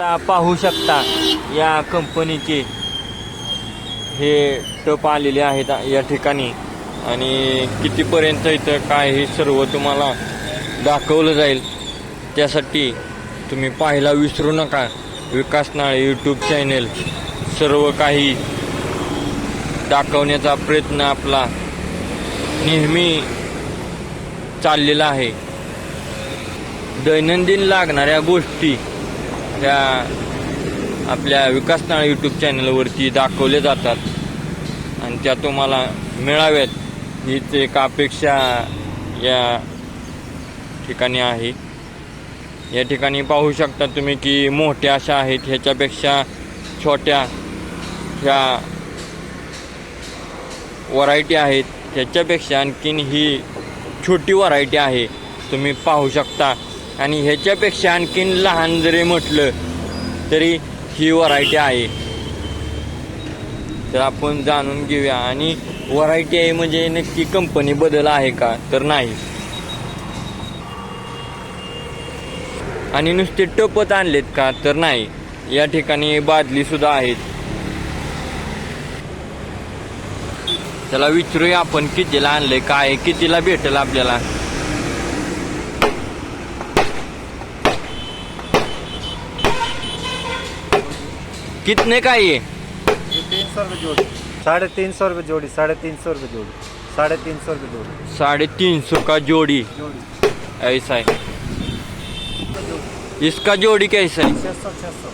आता पाहू शकता या कंपनीचे हे टप आलेले आहेत या ठिकाणी. आणि कितीपर्यंत इथं काय हे सर्व तुम्हाला दाखवलं जाईल त्यासाठी तुम्ही पाहायला विसरू नका. विकास नाळे यूट्यूब चॅनेल सर्व काही दाखवण्याचा प्रयत्न आपला नेहमी चाललेला आहे. दैनंदिन लागणाऱ्या गोष्टी ह्या आपल्या विकासनाळ यूट्यूब चॅनलवरती दाखवले जातात. आणि त्या तुम्हाला मिळाव्यात. हीच एक अपेक्षा या ठिकाणी आहे. या ठिकाणी पाहू शकता तुम्ही की मोठ्या अशा आहेत. ह्याच्यापेक्षा छोट्या ह्या व्हरायटी आहेत. ह्याच्यापेक्षा आणखीन ही छोटी व्हरायटी आहे. तुम्ही पाहू शकता. आणि ह्याच्यापेक्षा आणखीन लहान जरी म्हटलं तरी ही व्हरायटी आहे. तर आपण जाणून घेऊया. आणि व्हरायटी आहे म्हणजे नक्की कंपनी बदल आहे का? तर नाही. आणि नुसते टपत आणलेत का? तर नाही. या ठिकाणी बादली सुद्धा आहेत. त्याला विचारूया आपण कितीला आणलंय काय आहे, कितीला भेटेल आपल्याला? कितने का ये? ये तीन सौ रुपये जोड़ी। साढ़े तीन सौ रुपये जोड़ी साढ़े तीन सौ रुपये जोड़ी साढ़े तीन सौ रुपये जोड़ी। साढ़े तीन सौ का जोड़ी? जोड़ी। ऐसा है। इसका जोड़ी कैसा है? छः सौ छः सौ।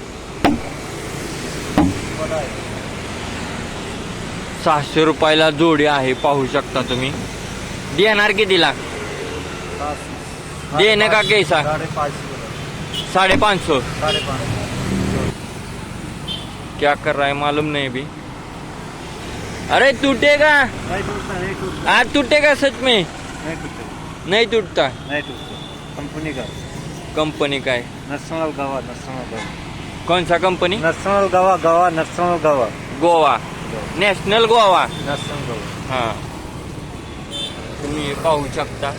बड़ा है। सहाशे रुपयाला जोडी आहे पाहू शकता तुम्ही. देणार कितीला? सात- देने का कैसा? साढ़े पाँच सौ साढ़े पाँच सौ साढ़े पाँच सौ क्या कर रहा है मालूम नहीं अभी। अरे टूटेगा। आज टूटेगा सच में। नहीं टूटता। नहीं टूटता। कंपनी का। कंपनी का है। नेशनल गवा नेशनल गवा कौन सा कंपनी? नेशनल गवा गवा नेशनल गवा गोवा। नॅशनल गोवा नेशनल गवा हा। तुम्ही पाहू शकता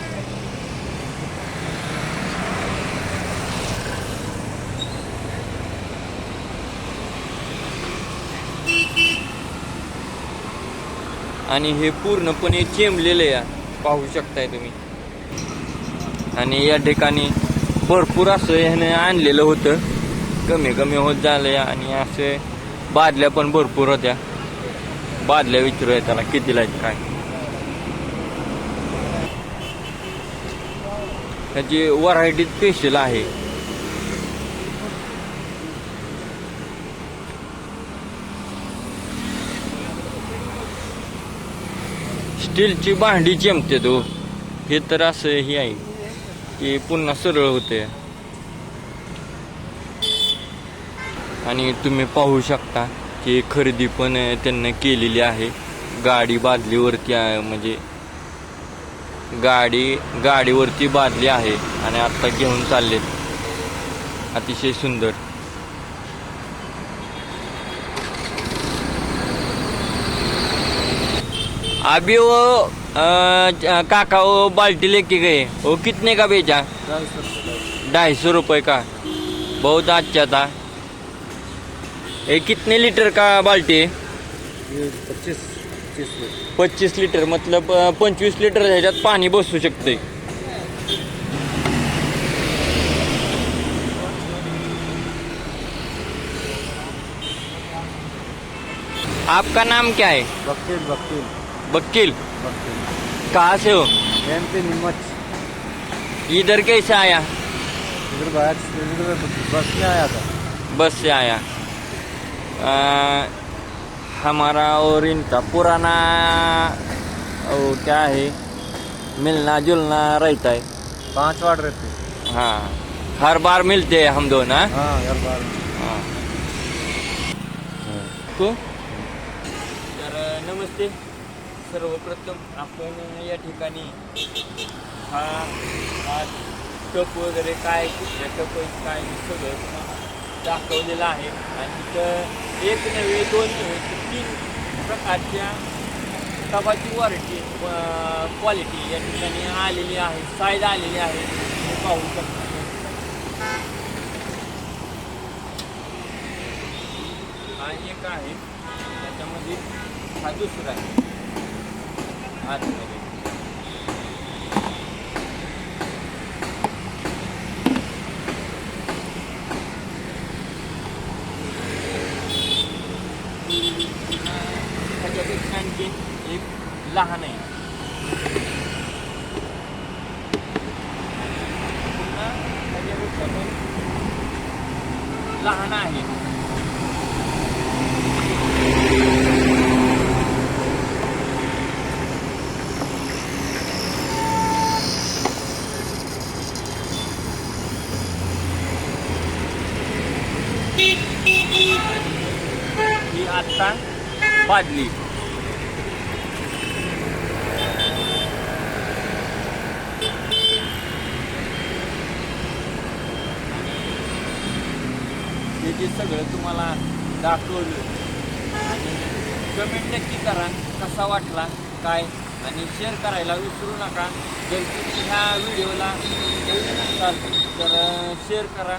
आणि हे पूर्णपणे चेंबलेलं या. पाहू शकताय तुम्ही. आणि या ठिकाणी भरपूर असं ह्याने आणलेलं होतं. कमी कमी होत झालंय आणि असे बादल्या पण भरपूर होत्या. बादल्या विचारूया त्याला कितीला आहेत काय. त्याची व्हरायटी स्पेशल आहे. स्टीलची भांडी चमते तो हे तर असं हे आहे की पुन्हा सरळ होते. आणि तुम्ही पाहू शकता की खरेदी पण त्यांनी केलेली आहे. गाडी बादलीवरती म्हणजे गाडी गाडीवरती बादली आहे आणि आत्ता घेऊन चालले अतिशय सुंदर. अभी वो अ, काका वो बाल्टी लेके गए। वो कितने का बेचा? ढाई सौ रुपये का। बहुत अच्छा था। ये कितने लीटर का बाल्टी है? पच्चीस रुपये पच्चीस लिटर मतलब अ, पंचवीस लिटर ह्याच्यात पाणी बसू शकते आपका नाम क्या है? वकील वकील। वकील। कहाँ से हो? M P Neemuch. इधर कैसे आया? इधर बाहर बस में आया था। बस से आया। अ, हमारा और इनका पुराना वो क्या है? मिलना जुलना रहता है। पाँच वार्ड रहते हाँ। हर बार मिलते हैं हम दोनों हाँ? हाँ हर बार। हाँ। को तर नमस्ते। सर्वप्रथम आपण या ठिकाणी हा हा टप वगैरे काय कुठल्या टप काय सगळं दाखवलेलं आहे. आणि इथं एक नव्हे दोन नव्हे तीन प्रकारच्या कपाची वॉरंटी क्वालिटी या ठिकाणी आलेली आहे साईज आलेली आहे. हे पाहू शकता. हा एक आहे त्याच्यामध्ये हा दुसरा आहे. आतमध्ये त्याच्यापेक्षा आणखी एक लहान आहे पुन्हा त्याच्यापेक्षा पण लहान आहे ही आत्ता बादली. जे सगळं तुम्हाला दाखवलं आणि कमेंट नक्की करा कसा वाटला काय आणि शेअर करायला विसरू नका. जर तुम्ही ह्या व्हिडिओला नवीन तर शेअर करा.